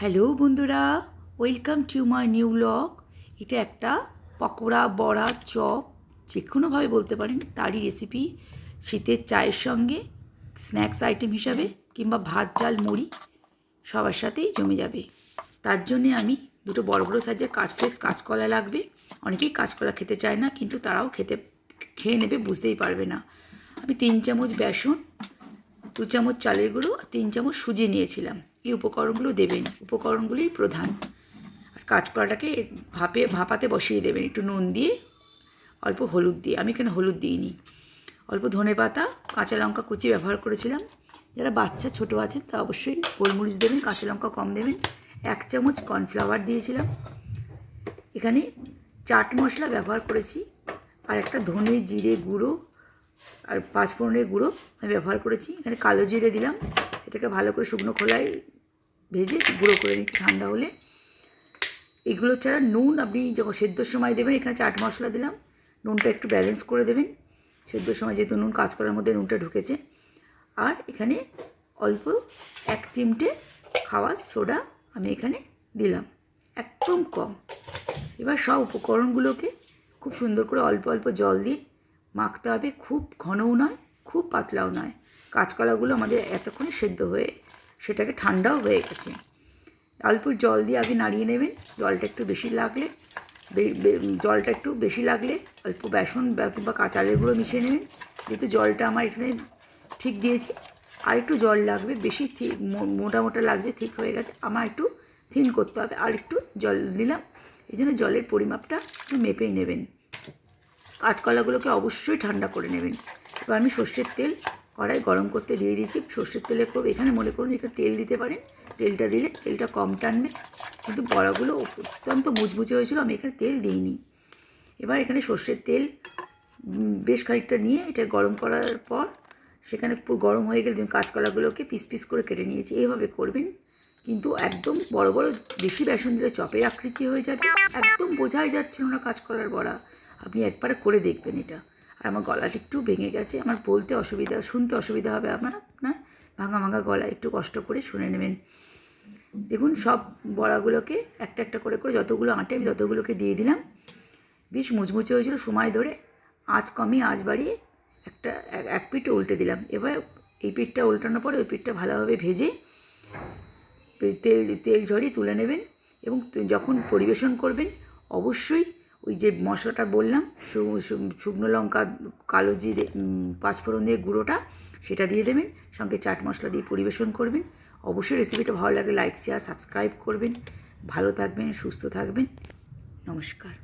Hello বন্ধুরা। Welcome to my new blog এটা একটা পকোড়া, বড়া, চপ, যে কোনোভাবে বলতে পারেন, তারই রেসিপি শীতের চায়ের সঙ্গে স্ন্যাক্স আইটেম হিসাবে কিংবা ভাত, ডাল, মুড়ি সবার সাথেই জমে যাবে। তার জন্যে আমি দুটো বড় বড় সাইজের কাঁচ, ফ্রেশ কাঁচকলা লাগবে। অনেকেই কাঁচকলা খেতে চায় না, কিন্তু তারাও খেতে, খেয়ে নেবে, বুঝতেই পারবে না। আমি তিন চামচ বেসন দু চামচ চালের গুঁড়ো আর তিন চামচ সুজি নিয়েছিলাম। এই উপকরণগুলো দেবেন। উপকরণগুলোই প্রধান। আর কাঁচকলাটাকে ভাপে, ভাপাতে বসিয়ে দেবেন। একটু নুন দিয়ে, অল্প হলুদ দিয়ে। আমি এখানে হলুদ দিইনি। অল্প ধনে পাতা, কাঁচা লঙ্কা কুচি ব্যবহার করেছিলাম। যারা বাচ্চা, ছোট আছেন, তা অবশ্যই গোলমরিচ দেবেন, কাঁচা লঙ্কা কম দেবেন। এক চামচ কর্নফ্লাওয়ার দিয়েছিলাম। এখানে চাট মশলা ব্যবহার করেছি। আর একটা ধনে জিরে গুঁড়ো আর পাঁচ ফোড়নের গুঁড়ো আমি ব্যবহার করেছি। এখানে কালো জিরে দিলাম, সেটাকে ভালো করে শুকনো খোলায় ভেজে গুঁড়ো করে নিচ্ছি ঠান্ডা হলে। এগুলো ছাড়া নুন আপনি যখন সেদ্ধর সময় দেবেন, এখানে চাট মশলা দিলাম, নুনটা একটু ব্যালেন্স করে দেবেন। সেদ্ধর সময় যেহেতু নুন কাজ করার মধ্যে নুনটা ঢুকেছে। আর এখানে অল্প এক চিমটে খাওয়ার সোডা আমি এখানে দিলাম, একদম কম। এবার সব উপকরণগুলোকে খুব সুন্দর করে অল্প অল্প জল দিয়ে মাখতে হবে, খুব ঘনও নয়, খুব পাতলাও নয়। কাঁচকলাগুলো আমাদের এতক্ষণে সেদ্ধ হয়ে, সেটাকে ঠান্ডাও হয়ে গেছে। অল্প জল দিয়ে আগে নাড়িয়ে নেবেন, জলটা একটু বেশি লাগলে জলটা একটু বেশি লাগলে অল্প বেসন বা- কাঁচালের গুঁড়ো মিশিয়ে নেবেন। যেহেতু জলটা আমার এখানে ঠিক দিয়েছি, আর একটু জল লাগবে, বেশি মোটা মোটা লাগছে, ঠিক হয়ে গেছে, আমার একটু থিন করতে হবে, আর একটু জল দিলাম। এই জন্য জলের পরিমাপটা একটু মেপেই নেবেন। কাঁচকলাগুলোকে অবশ্যই ঠান্ডা করে নেবেন। এবার আমি সর্ষের তেল কড়াই গরম করতে দিয়ে দিয়েছি। সর্ষের তেলে করব এখানে মনে করুন এখানে তেল দিতে পারেন। তেলটা দিলে তেলটা কম টানবে। কিন্তু বড়াগুলো অত্যন্ত মুচমুচে হয়েছিল, আমি এখানে তেল দিইনি। এবার এখানে সর্ষের তেল বেশ খানিকটা নিয়ে এটা গরম করার পর সেখানে গরম হয়ে গেলে কাঁচকলাগুলোকে পিস পিস করে কেটে নিয়েছি। এইভাবে করবেন, কিন্তু একদম বড় বড় বেশি বেসন দিলে চপের আকৃতি হয়ে যাবে। একদম বোঝাই যাচ্ছিল না কাঁচকলার বড়া। আপনি একবার করে দেখবেন এটা। আর আমার গলাটা একটু ভেঙে গেছে, আমার বলতে অসুবিধা, শুনতে অসুবিধা হবে আপনার আপনার ভাঙা ভাঙা গলা, একটু কষ্ট করে শুনে নেবেন। দেখুন, সব বড়াগুলোকে একটা একটা করে করে যতগুলো আঁটে আমি ততগুলোকে দিয়ে দিলাম। বেশ মুচমুচে হয়েছিল, সময় ধরে আঁচ কমিয়ে আঁচ বাড়িয়ে একটা, এক- এক পিঠ উল্টে দিলাম। এবার এই পিঠটা উল্টানোর পরে ওই পিঠটা ভালোভাবে ভেজে তেল তেল ঝরিয়ে তুলে নেবেন এবং যখন পরিবেশন করবেন, অবশ্যই ওই যে মশলাটা বললাম শুকনো লঙ্কা, কালো জিরে পাঁচফোড়ন দিয়ে গুঁড়োটা, সেটা দিয়ে দেবেন, সঙ্গে চাট মশলা দিয়ে পরিবেশন করবেন। অবশ্যই রেসিপিটা ভালো লাগলে লাইক শেয়ার সাবস্ক্রাইব করবেন। ভালো থাকবেন, সুস্থ থাকবেন। নমস্কার।